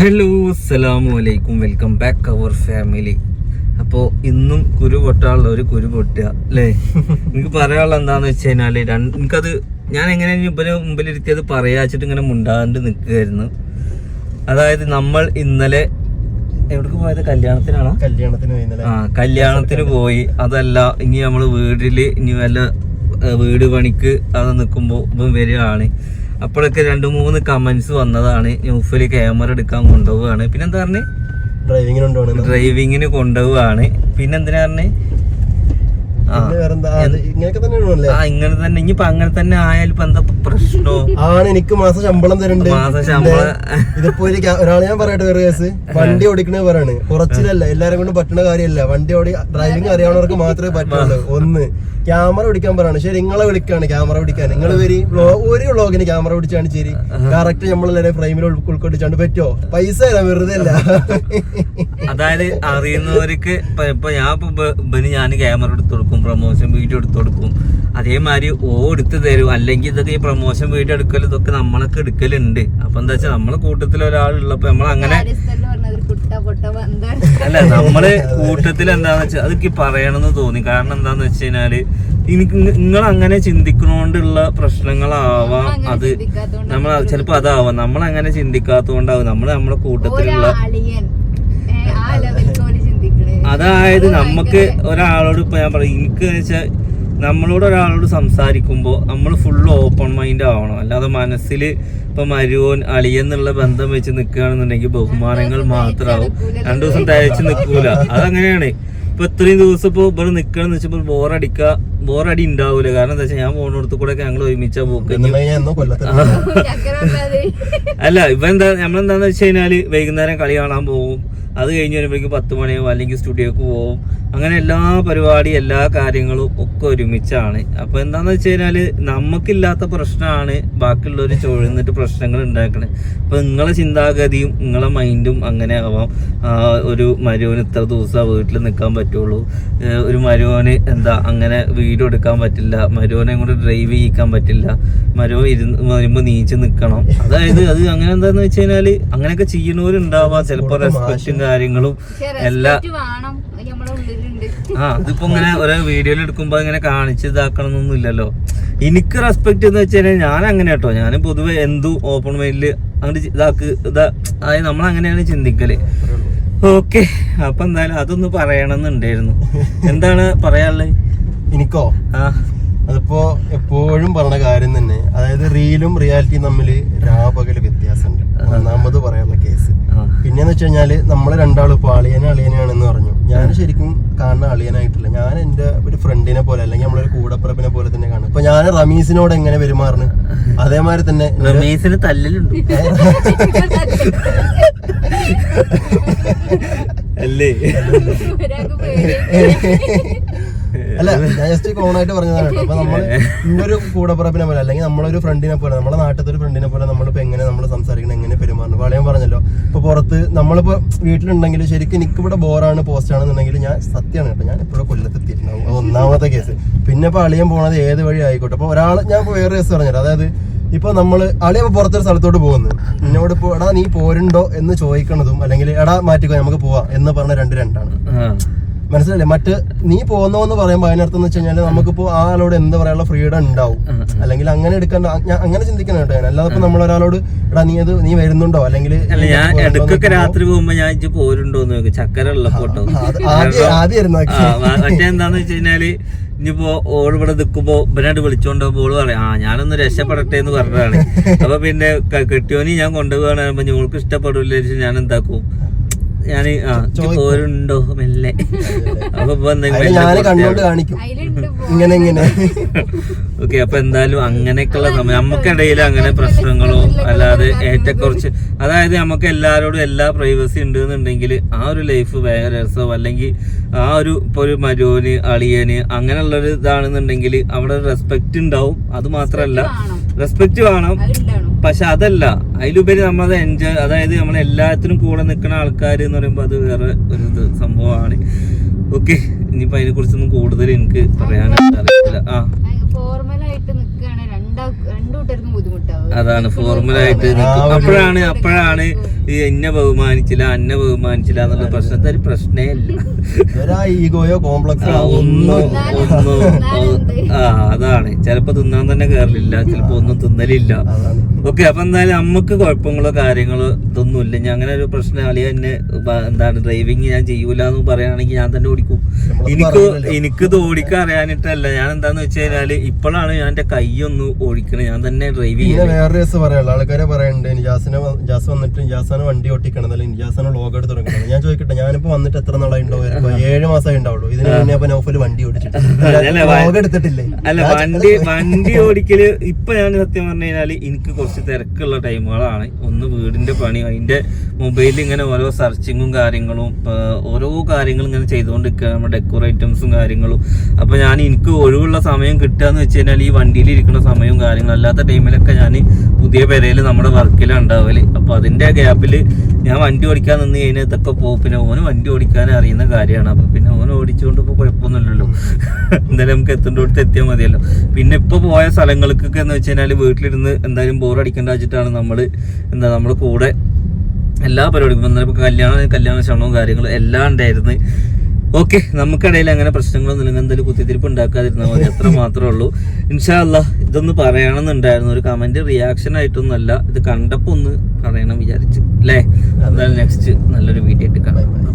Hello അസ്സലാമു അലൈക്കും welcome back അവർ family അപ്പോൾ ഇന്നും കുരു പൊട്ടാനുള്ള ഒരു കുരു പൊട്ടുക അല്ലേ? എനിക്ക് പറയാനുള്ള എന്താന്ന് വെച്ച് കഴിഞ്ഞാൽ രണ്ട് എനിക്കത് ഞാൻ എങ്ങനെ ഇവർ മുമ്പിലിരുത്തിയത് പറയാച്ചിട്ട് ഇങ്ങനെ മുണ്ടാണ്ട് നിൽക്കുകയായിരുന്നു. അതായത് നമ്മൾ ഇന്നലെ എവിടേക്ക് പോയത്? കല്യാണത്തിനാണോ? കല്യാണത്തിന് ആ കല്യാണത്തിന് പോയി. അതല്ല ഇനി നമ്മൾ വീട്ടിൽ ഇനി വല്ല വീട് പണിക്ക് അത് നിൽക്കുമ്പോൾ ഇപ്പം വരികയാണ്. അപ്പോഴൊക്കെ രണ്ട് മൂന്ന് കമന്റ്സ് വന്നതാണ്. ന്യൂഫിൽ ക്യാമറ എടുക്കാൻ കൊണ്ടുപോവുകയാണ്. പിന്നെന്താ പറഞ്ഞ്? ഡ്രൈവിങ്ങിന് ഡ്രൈവിങ്ങിന് കൊണ്ടുപോവുകയാണ്. പിന്നെന്തിനാ പറഞ്ഞ് ആ പിന്നെ വേറെന്താ അത് ഇങ്ങനെയൊക്കെ തന്നെയാണല്ലേ ആ ഇങ്ങനെ തന്നെ. ഇനിയിപ്പൊ അങ്ങനെ തന്നെ ആയാലും എന്താ പ്രശ്നോ? ആണ് എനിക്ക് മാസം ശമ്പളം തരുന്നുണ്ട്. മാസം ശമ്പളം. ഇതിപ്പോ ഒരാൾ ഒരാളെ ഞാൻ പറയട്ടെ വേറെ കേസ്? വണ്ടി ഓടിക്കണേ പറയാണ്. കുറച്ചിലല്ല എല്ലാരും കൊണ്ട് പറ്റുന്ന കാര്യമല്ല. വണ്ടി ഓടി ഡ്രൈവിംഗ് അറിയാവുന്നവർക്ക് മാത്രമേ പറ്റുള്ളൂ. ഒന്ന് ക്യാമറ പിടിക്കാൻ പറയാണ്. ശരി നിങ്ങളെ വിളിക്കാണ് ക്യാമറ പിടിക്കാൻ. നിങ്ങൾ വരി ഒരു വ്ളോഗിന് ക്യാമറ പിടിച്ചാണ് ശരി. കറക്റ്റ് നമ്മളെല്ലാവരും ഫ്രെയിമിൽ ഉൾക്കൊള്ളിച്ചാണ്ട് പറ്റുമോ പൈസ തരാം വെറുതെ അല്ല. അതായത് അറിയുന്നവർക്ക് ഇപ്പൊ ഞാൻ ഇപ്പൊ ഞാൻ ക്യാമറ എടുത്തു കൊടുക്കും പ്രൊമോഷൻ വീഡിയോ എടുത്തു കൊടുക്കും. അതേമാതിരി ഓ എടുത്ത് തരും. അല്ലെങ്കിൽ ഇതൊക്കെ ഈ പ്രൊമോഷൻ വീഡിയോ എടുക്കൽ ഇതൊക്കെ നമ്മളൊക്കെ എടുക്കലുണ്ട്. അപ്പൊ എന്താ വെച്ചാൽ നമ്മളെ കൂട്ടത്തിൽ ഒരാളുള്ളപ്പോ നമ്മൾ അങ്ങനെ അല്ല നമ്മൾ കൂട്ടത്തിൽ എന്താന്ന് വെച്ചാൽ അതൊക്കെ പറയണമെന്ന് തോന്നി. കാരണം എന്താന്ന് വെച്ച് കഴിഞ്ഞാൽ എനിക്ക് നിങ്ങൾ അങ്ങനെ ചിന്തിക്കണോണ്ടുള്ള പ്രശ്നങ്ങളാവാം അത്. നമ്മൾ ചിലപ്പോ അതാവാം. നമ്മൾ അങ്ങനെ ചിന്തിക്കാത്തോണ്ടാവും. നമ്മൾ നമ്മുടെ കൂട്ടത്തിലുള്ള അതായത് നമുക്ക് ഒരാളോട് ഇപ്പൊ ഞാൻ പറയും എനിക്ക് വെച്ചാൽ നമ്മളോട് ഒരാളോട് സംസാരിക്കുമ്പോൾ നമ്മൾ ഫുൾ ഓപ്പൺ മൈൻഡ് ആവണം. അല്ലാതെ മനസ്സിൽ ഇപ്പൊ മരുവോൻ അളിയെന്നുള്ള ബന്ധം വെച്ച് നിൽക്കുകയാണെന്നുണ്ടെങ്കിൽ ബഹുമാനങ്ങൾ മാത്രമാവും രണ്ടു ദിവസം തയ്ച്ച് നിൽക്കൂല. അതങ്ങനെയാണ്. ഇപ്പൊ ഇത്രയും ദിവസം ഇപ്പൊ ഇവിടെ നിക്കണം വെച്ചപ്പോൾ ബോറടിക്ക ബോറടി ഉണ്ടാവൂല കാരണം എന്താ വെച്ചാൽ ഞാൻ പോകുന്നിടത്ത് കൂടെ ഒക്കെ ഞങ്ങൾ ഒരുമിച്ചാ പോക്ക്. അല്ല ഇവ എന്താ നമ്മളെന്താന്ന് വെച്ച് കഴിഞ്ഞാൽ വൈകുന്നേരം കളി കാണാൻ പോകും അത് കഴിഞ്ഞ് വരുമ്പോഴേക്കും പത്ത് മണിയാവും അല്ലെങ്കിൽ സ്റ്റുഡിയോക്ക് പോകും അങ്ങനെ എല്ലാ പരിപാടി എല്ലാ കാര്യങ്ങളും ഒക്കെ ഒരുമിച്ചാണ്. അപ്പൊ എന്താന്ന് വെച്ച് കഴിഞ്ഞാൽ നമുക്കില്ലാത്ത പ്രശ്നമാണ് ബാക്കിയുള്ളവർ ചൊഴുന്നിട്ട് പ്രശ്നങ്ങൾ ഉണ്ടാക്കണത് അപ്പൊ നിങ്ങളെ ചിന്താഗതിയും നിങ്ങളെ മൈൻഡും അങ്ങനെ ആവാം. ആ, ഒരു മരുവന് ഇത്ര ദിവസം വീട്ടിൽ നിൽക്കാൻ പറ്റുള്ളൂ. ഒരു മരുവന് എന്താ അങ്ങനെ വീഡിയോ എടുക്കാൻ പറ്റില്ല. മരുവനെ കൊണ്ട് ഡ്രൈവ് ചെയ്യിക്കാൻ പറ്റില്ല. മരുവൻ ഇരുന്ന് വരുമ്പോ നീച്ച് നിൽക്കണം അതായത് അത് അങ്ങനെ എന്താന്ന് വെച്ച് കഴിഞ്ഞാൽ അങ്ങനെയൊക്കെ ചെയ്യണവരുണ്ടാവാം. ചിലപ്പോ റെസ്പെക്റ്റും കാര്യങ്ങളും എല്ലാം ആ അതിപ്പോ ഇങ്ങനെ ഓരോ വീഡിയോയിൽ എടുക്കുമ്പോ ഇങ്ങനെ കാണിച്ച് ഇതാക്കണം എന്നൊന്നും ഇല്ലല്ലോ. എനിക്ക് റെസ്പെക്ട് എന്ന് വെച്ച് കഴിഞ്ഞാൽ ഞാൻ അങ്ങനെ കേട്ടോ. ഞാൻ പൊതുവെ എന്തു ഓപ്പൺ മൈൻഡിൽ അങ്ങനെ ഇതാക്ക് ഇതാ അതായത് നമ്മൾ അങ്ങനെയാണ് ചിന്തിക്കൽ. ഓക്കെ അപ്പൊ എന്തായാലും അതൊന്ന് പറയണമെന്നുണ്ടായിരുന്നു എന്താണ് പറയാനുള്ളത് എനിക്കോ? ആ. അതിപ്പോ എപ്പോഴും പറഞ്ഞ കാര്യം തന്നെ. അതായത് റീലും റിയാലിറ്റിയും തമ്മിൽ രാപകൽ വ്യത്യാസമുണ്ട്. ഒന്നാമത് പറയാനുള്ള കേസ്. പിന്നെന്ന് വെച്ച് കഴിഞ്ഞാൽ നമ്മളെ രണ്ടാളും ഇപ്പൊ അളിയനെ അളിയനാണെന്ന് പറഞ്ഞു. ഞാൻ ശരിക്കും കാണുന്ന അളിയനായിട്ടില്ല. ഞാൻ എന്റെ ഒരു ഫ്രണ്ടിനെ പോലെ അല്ലെങ്കിൽ നമ്മളൊരു കൂടപ്പിറപ്പിനെ പോലെ തന്നെ കാണും. ഇപ്പൊ ഞാൻ റമീസിനോട് എങ്ങനെ പെരുമാറുന്നു അതേമാതിരി തന്നെ എന്റെ- റമീസിന് തല്ലിലുണ്ട്. അല്ലേ? അല്ല ഞാൻ ജസ്റ്റ് കോണായിട്ട് പറഞ്ഞതാണ് കേട്ടോ. അപ്പൊ നമ്മൾ ഇന്നൊരു കൂടപ്പിറപ്പിനെ പോലെ അല്ലെങ്കിൽ നമ്മളൊരു ഫ്രണ്ടിനെ പോലെ നമ്മുടെ നാട്ടിലത്തെ ഒരു ഫ്രണ്ടിനെ പോലെ നമ്മളിപ്പോ എങ്ങനെ നമ്മൾ സംസാരിക്കണം എങ്ങനെ പെരുമാറണം? വളയം പറഞ്ഞല്ലോ ഇപ്പൊ പുറത്ത് നമ്മളിപ്പോ വീട്ടിലുണ്ടെങ്കിൽ ശരിക്കും എനിക്ക് ഇവിടെ ബോറാണ് പോസ്റ്റ് ആണെന്നുണ്ടെങ്കിൽ ഞാൻ സത്യമാണ് കേട്ടോ. ഞാൻ ഇപ്പോഴും കൊല്ലത്തെത്തിയിട്ടുണ്ടാവും. എത്തിയിട്ടുണ്ടാവും ഒന്നാമത്തെ കേസ്. പിന്നെ ഇപ്പൊ അളിയൻ പോണത് ഏത് വഴി ആയിക്കോട്ടെ. അപ്പൊ ഒരാൾ ഞാൻ വേറെ കേസ് പറഞ്ഞല്ലോ. അതായത് ഇപ്പൊ നമ്മൾ അളിയ പുറത്തൊരു സ്ഥലത്തോട്ട് പോകുന്നു. എന്നോട് ഇപ്പൊ എടാ നീ പോരുണ്ടോ? എന്ന് ചോദിക്കണതും അല്ലെങ്കിൽ എടാ മാറ്റിക്കോ നമുക്ക് പോവാം എന്ന് പറഞ്ഞ രണ്ട് രണ്ടാണ്. മനസ്സിലല്ലേ മറ്റ് നീ പോകുന്നോന്ന് പറയുമ്പോൾ അതിനർത്ഥം എന്ന് വെച്ച് കഴിഞ്ഞാൽ നമുക്കിപ്പോ ആ ആളോട് എന്ത് പറയാനുള്ള ഫ്രീഡം ഉണ്ടാവും. അല്ലെങ്കിൽ അങ്ങനെ എടുക്കേണ്ട ഞാൻ അങ്ങനെ ചിന്തിക്കണം കേട്ടോ ഞാൻ. അല്ലാതെ ഇപ്പൊ നമ്മൾ ഒരാളോട് എടാ നീ അത് നീ വരുന്നുണ്ടോ? അല്ലെങ്കിൽ അല്ല ഞാൻ രാത്രി പോകുമ്പോ ഞാൻ ഇജ്ജ് പോരുണ്ടോന്ന് നോക്കി ചക്കര ഉള്ളപ്പോട്ടോ ആദ്യം ആദ്യമായിരുന്നു ആ, മ- മറ്റേ എന്താന്ന് വെച്ച് കഴിഞ്ഞാൽ ഇനിയിപ്പോ ഓൾ ഇവിടെ നിൽക്കുമ്പോ ഇവനായിട്ട് വിളിച്ചോണ്ട് ഓൾ പറയാം ആ ഞാനൊന്ന് രക്ഷപ്പെടട്ടെ എന്ന് പറഞ്ഞതാണ്. അപ്പൊ പിന്നെ കെട്ടിയോനി ഞാൻ കൊണ്ടുപോകണ ഞങ്ങൾക്ക് ഇഷ്ടപ്പെടില്ല ഞാൻ എന്താക്കും? ഞാൻ പോരുണ്ടോ മെല്ലെ? അപ്പൊ ഞാൻ പുറത്ത് കാണിക്കും. ഇങ്ങനെ ഇങ്ങനെ. ഓക്കെ അപ്പൊ എന്തായാലും അങ്ങനെയൊക്കെയുള്ള സമയം. നമുക്കിടയിൽ അങ്ങനെ പ്രശ്നങ്ങളോ അല്ലാതെ ഏറ്റക്കുറച്ച് അതായത് നമുക്ക് എല്ലാവരോടും എല്ലാ പ്രൈവസി ഉണ്ട് എന്നുണ്ടെങ്കിൽ ആ ഒരു ലൈഫ് വേറെ രസമോ അല്ലെങ്കിൽ ആ ഒരു ഇപ്പൊ ഒരു മരുവന് അളിയന് അങ്ങനെയുള്ളൊരു ഇതാണെന്നുണ്ടെങ്കിൽ അവിടെ റെസ്പെക്ട് ഉണ്ടാവും. അത് മാത്രല്ല. വേണം. റെസ്പെക്ട് വേണം. പക്ഷെ അതല്ല. അതിലുപരി നമ്മളത് എൻജോയ് അതായത് നമ്മൾ എല്ലാത്തിനും കൂടെ നിൽക്കുന്ന ആൾക്കാർ എന്ന് പറയുമ്പോൾ അത് വേറെ ഒരു സംഭവമാണ്. ഓക്കെ ഇനിയിപ്പോൾ അതിനെ കുറിച്ചൊന്നും കൂടുതൽ എനിക്ക് പറയാനായിട്ട് അറിയില്ല ആ. അതാണ് ഫോർമലായിട്ട് നിൽക്കും അപ്പോഴാണ് അപ്പോഴാണ് ഈ എന്നെ ബഹുമാനിച്ചില്ല അന്നെ ബഹുമാനിച്ചില്ല എന്നുള്ള പ്രശ്നത്തെ ഒരു പ്രശ്നേ ഇല്ല. ഈഗോയോ കോംപ്ലക്സോ ആ, ഒന്നും ഒന്നും ആ അതാണ്. ചിലപ്പോ തിന്നാൻ തന്നെ കേറലില്ല ചിലപ്പോ ഒന്നും തിന്നലില്ല. ഓക്കെ അപ്പൊ എന്തായാലും നമുക്ക് കുഴപ്പങ്ങളോ കാര്യങ്ങളോ ഇതൊന്നും ഇല്ല. ഞാൻ അങ്ങനെ ഒരു പ്രശ്നം അല്ലെങ്കിൽ എന്നെ എന്താണ് ഡ്രൈവിങ് ഞാൻ ചെയ്യൂല എന്ന് പറയുകയാണെങ്കിൽ ഞാൻ തന്നെ ഓടിക്കും. എനിക്ക് എനിക്കിത് ഓടിക്കാൻ അറിയാനിട്ടല്ല. ഞാൻ എന്താന്ന് വെച്ച് കഴിഞ്ഞാൽ ഇപ്പോഴാണ് ഞാൻ എന്റെ കൈ ഒന്ന് ഓടിക്കണേ. ഞാൻ തന്നെ ഡ്രൈവ് ചെയ്യുന്നത് വേറെ പറയാനുള്ള. ആൾക്കാരെ പറയണ്ട് ജാസിനെ ജാസ് വന്നിട്ട് വന്നിട്ട് നിജാസാനെ വണ്ടി ഓട്ടിക്കണം അല്ലെങ്കിൽ നിജാസാനെ ലോഗ് എടുത്ത് തുടങ്ങണം ഞാൻ ചോദിക്കട്ടെ ഞാനിപ്പോ വന്നിട്ട് എത്ര നാളായി ഉണ്ടാവും ഏഴ് മാസമായി ഉണ്ടാവുള്ളൂ. ഇതിന് മുന്നേ അപ്പൊ നൗഫൽ വണ്ടി ഓടിച്ചിട്ട്. അതല്ലേ, ലോഗ് എടുത്തിട്ടില്ലേ? അല്ല വണ്ടി വണ്ടി ഓടിക്കൽ ഇപ്പൊ ഞാൻ സത്യം പറഞ്ഞു കഴിഞ്ഞാൽ എനിക്ക് കുറച്ച് തിരക്കുള്ള ടൈമുകളാണ്. ഒന്ന് വീടിന്റെ പണി അതിന്റെ മൊബൈലിൽ ഇങ്ങനെ ഓരോ സെർച്ചിങ്ങും കാര്യങ്ങളും ഓരോ കാര്യങ്ങളും ഇങ്ങനെ ചെയ്തുകൊണ്ടിരിക്കുക നമ്മുടെ ഡെക്കോർ ഐറ്റംസും കാര്യങ്ങളും. അപ്പൊ ഞാൻ എനിക്ക് ഒഴിവുള്ള സമയം കിട്ടുക എന്ന് വെച്ച് കഴിഞ്ഞാൽ ഈ വണ്ടിയിൽ ഇരിക്കുന്ന സമയവും കാര്യങ്ങളും അല്ലാത്ത ടൈമിലൊക്കെ ഞാൻ പുതിയ പെരയിൽ നമ്മുടെ വർക്കിലാണ് ഉണ്ടാവൽ അപ്പോൾ അതിന്റെ ഗ്യാപ്പിൽ ഞാൻ വണ്ടി ഓടിക്കാൻ നിന്ന് കഴിഞ്ഞാൽ ഇതൊക്കെ പോകും പിന്നെ ഓന് വണ്ടി ഓടിക്കാൻ അറിയുന്ന കാര്യമാണ്. അപ്പോൾ പിന്നെ ഓൻ ഓടിച്ചുകൊണ്ട് ഇപ്പോൾ കുഴപ്പമൊന്നുമില്ലല്ലോ. എന്തായാലും നമുക്ക് എത്തേണ്ടടുത്ത് എത്തിയാൽ മതിയല്ലോ. പിന്നെ ഇപ്പോൾ പോയ സ്ഥലങ്ങൾക്കൊക്കെ എന്ന് വെച്ച് കഴിഞ്ഞാൽ വീട്ടിലിരുന്ന് എന്തായാലും ബോർ അടിക്കേണ്ട വെച്ചിട്ടാണ് നമ്മൾ എന്താ നമ്മുടെ കൂടെ എല്ലാ പരിപാടിക്കും ഇന്നലെ ഇപ്പോൾ കല്യാണം കല്യാണ ക്ഷണവും കാര്യങ്ങളും എല്ലാം ഉണ്ടായിരുന്നു. ഓക്കെ നമുക്കിടയിൽ അങ്ങനെ പ്രശ്നങ്ങളൊന്നും ഇല്ലെങ്കിൽ എന്തെങ്കിലും കുത്തിത്തിരിപ്പ് ഉണ്ടാക്കാതിരുന്നാൽ മതി. അത്ര മാത്രമേ ഉള്ളൂ. ഇൻഷാല്ല ഇതൊന്ന് പറയണമെന്നുണ്ടായിരുന്നു. ഒരു കമന്റ് റിയാക്ഷൻ ആയിട്ടൊന്നും അല്ല ഇത് കണ്ടപ്പോ ഒന്ന് പറയണം വിചാരിച്ചു. അല്ലേ എന്തായാലും നെക്സ്റ്റ് നല്ലൊരു വീഡിയോ ആയിട്ട് കാണാം.